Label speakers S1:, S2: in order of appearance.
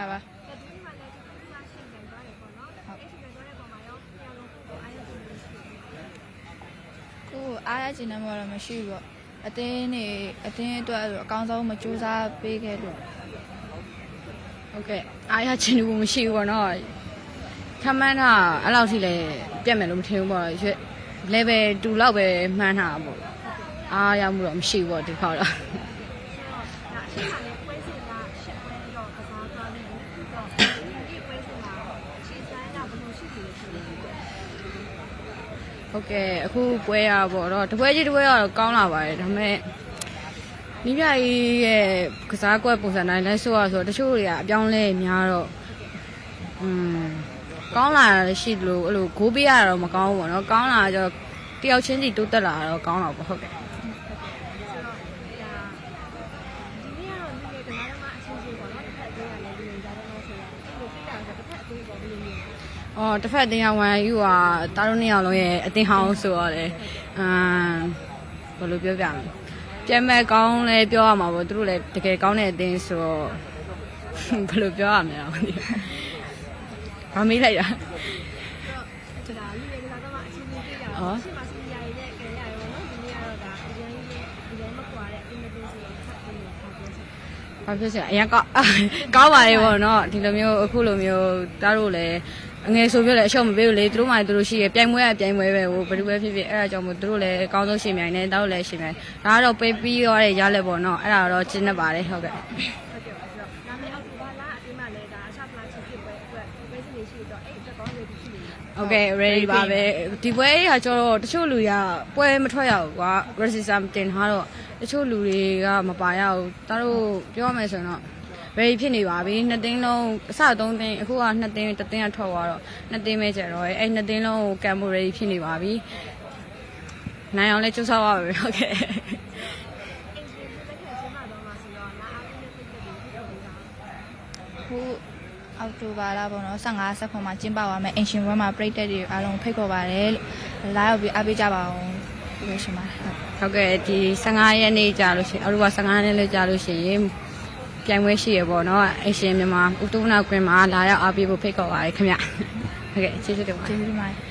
S1: တာပါ
S2: ဒီမှာလည်းဒီမှာရှင်းပြန်သွားတယ်ပေါ့နော်အဲ့ရှင်းပြန်သွားတဲ့ပုံမှာရောပြန်လို့ကိုအားရဖို့ရှိတယ်
S1: ကိုယ်အားရချင်တဲ့ဘောတော့မရှိဘူးပေါ့အတင်းနေအတင်းအတွက်အကောင်းဆုံးမကြိုးစားပေးခဲ့လို့
S3: ဟုတ်ကဲ့အားရချင်ဘူးမရှိဘူးပေါ့နော်ခမန်းတာအဲ့လောက်ထိလည်းပြတ်မယ်လို့မထင်ဘူးပေါ့ရွေ level 2လောက်ပဲမှန်းထားတာပေါ့အားရမှုတော့မရှိဘူးပေါ့ဒီခေါက်တော့
S2: ဒါအရှင်းကလည်းပွဲစဉ်ကရှစ်ပွဲတော့ကစားသွားတယ်တော့ဒီပွဲစဉ်မှာရှင်းဆိုင်တာဘယ်လိုရှိတယ်ဆိုလို့
S3: ဟုတ်ကဲ့အခုပွဲရပေါ့တော့တပွဲကြီးတပွဲကတော့ကောင်းလာပါတယ်ဒါပေမဲ့မိပြကြီးရဲ့ကစားကွက်ပုံစံတိုင်းလဲဆိုရဆိုတချို့တွေကအပြောင်းလဲများတော့อืมကောင်းလာတာလည်းရှိတယ်လို့အဲ့လိုဂိုးပေးရတာတော့မကောင်းဘူးပေါ့နော်ကောင်းလာတော့တယောက်ချင်းစီတိုးတက်လာတာတော့ကောင်းတော့ပေါ့ဟုတ်ကဲ့
S2: ဆိုတော့ဒါဒီနေ့ကတော့ဒီနေ့ကစားသမားအချင်းချင်းပေါ့နော်တစ်ဖက်သေးရတယ်ဒီနေ့ကြားတော့ဆိုတော့ဒီလိုပြတာဆိုတစ်ဖက်အသေးပေါ်ပြီးနေတယ်
S3: အော်တစ်ဖက်အတင်းအောင်ဝမ်ယူကတားတို့နှစ်ယောက်လုံးရဲ့အတင်းဟောင်းဆိုရတယ်အမ်ဘယ်လိုပြောပြမလဲပြတ်မဲ့ကောင်းလဲပြောရမှာပေါ့သူတို့လည်းတကယ်ကောင်းတဲ့အတင်းဆိုတော့ဘယ်လိုပြောရမလဲတော့မသိဘူးဘာမေးလိုက်တာ
S2: ဒါလူတွေကစားသမားအချင်းချင်းပြတာရှင်းပါစီရရတဲ့ကြရရောနော်ဒီနေ့ကတော့ဒါအရင်ကြီးအရင်မကွာတဲ့အင်းမတင်းဆိုတော့ဖတ်ပြီးထားပြောချင်
S3: ဘာဖြစ်စရာအရင်ကောင်းကောင်းပါလေပေါ့နော်ဒီလိုမျိုးအခုလိုမျိုးတားတို့လည်း အငယ်ဆိုပြလဲအရှုံးမပေးဘူးလေသူတို့မှသူတို့ရှိရပြိုင်ပွဲကပြိုင်ပွဲပဲဟိုဘယ်သူပဲဖြစ်ဖြစ်အဲ့ဒါကြောင့်မို့သူတို့လည်းအကောင်းဆုံးရှင်မြိုင်နေတားတို့လည်းရှင်မြိုင်ဒါကတော့ပေးပြီးရတဲ့ရလက်ပေါ့နော်အဲ့ဒါတော့ကျင်းနေပါတယ်ဟုတ်ကဲ့
S2: ဟုတ်ကဲ့ပါဆိုတော့နာမည်အောက်ပါလားအတင်းမှလည်းဒါအရှပလာချစ်ဖြစ်ပွဲအတွက်ပွဲစဉ်လေးရှိတော့အဲ့အတွက်ကောင်းရည်ရှိနေတယ်
S3: โอเค ready ပါပဲဒီပွဲကကျတော့တချို့လူတွေကပွဲမထွက်ရဘူးကွာ resistant တင်ထားတော့တချို့လူတွေကမပါရဘူးဒါတို့ပြောရမယ်ဆိုရင်တော့ ready ဖြစ်နေပါပြီနှစ်သိန်းလုံးအစသုံးသိန်းအခုကနှစ်သိန်းတစ်သိန်းကထွက်သွားတော့နှစ်သိန်းပဲကျတော့အဲ့နှစ်သိန်းလုံးကိုကံမို ready ဖြစ်နေပါပြီနိုင်အောင်လဲစူးစမ်းပါမယ်ဟုတ်ကဲ့
S2: အိမ်ရှင်တစ်ခါချင်းမှတော့မှဆိုတော့လာအားဖြင့်ဖြစ်တဲ့ဒီဖြစ်နေတာ
S1: ခုအောက်တိုဘာလပေါ့နော်15ဆက်ခွန်မှာကျင်းပသွားမယ်အင်ရှင်ဘွဲမှာပြိတက်တွေအားလုံးဖိတ်ခေါ်ပါတယ်လို့လာရောက်ပြီးအားပေးကြပါအောင်ပြောရှင်ပါတယ်ဟုတ်
S3: ဟုတ်ကဲ့ဒီ15ရက်နေ့ကြာလို့ရှိရင်အော်တိုဘာ15ရက်နေ့လည်းကြာလို့ရှိရင် ပြိုင်ပွဲရှိရပေါ့နော်အရှင်မြန်မာဥတုနာကွင်းမှာလာရောက်အားပေးဖို့ဖိတ်ခေါ်ပါရခင်ဗျဟုတ်ကဲ့ကျေးဇူးတင်ပါတယ်
S1: ကျေးဇူးတင်ပါတယ်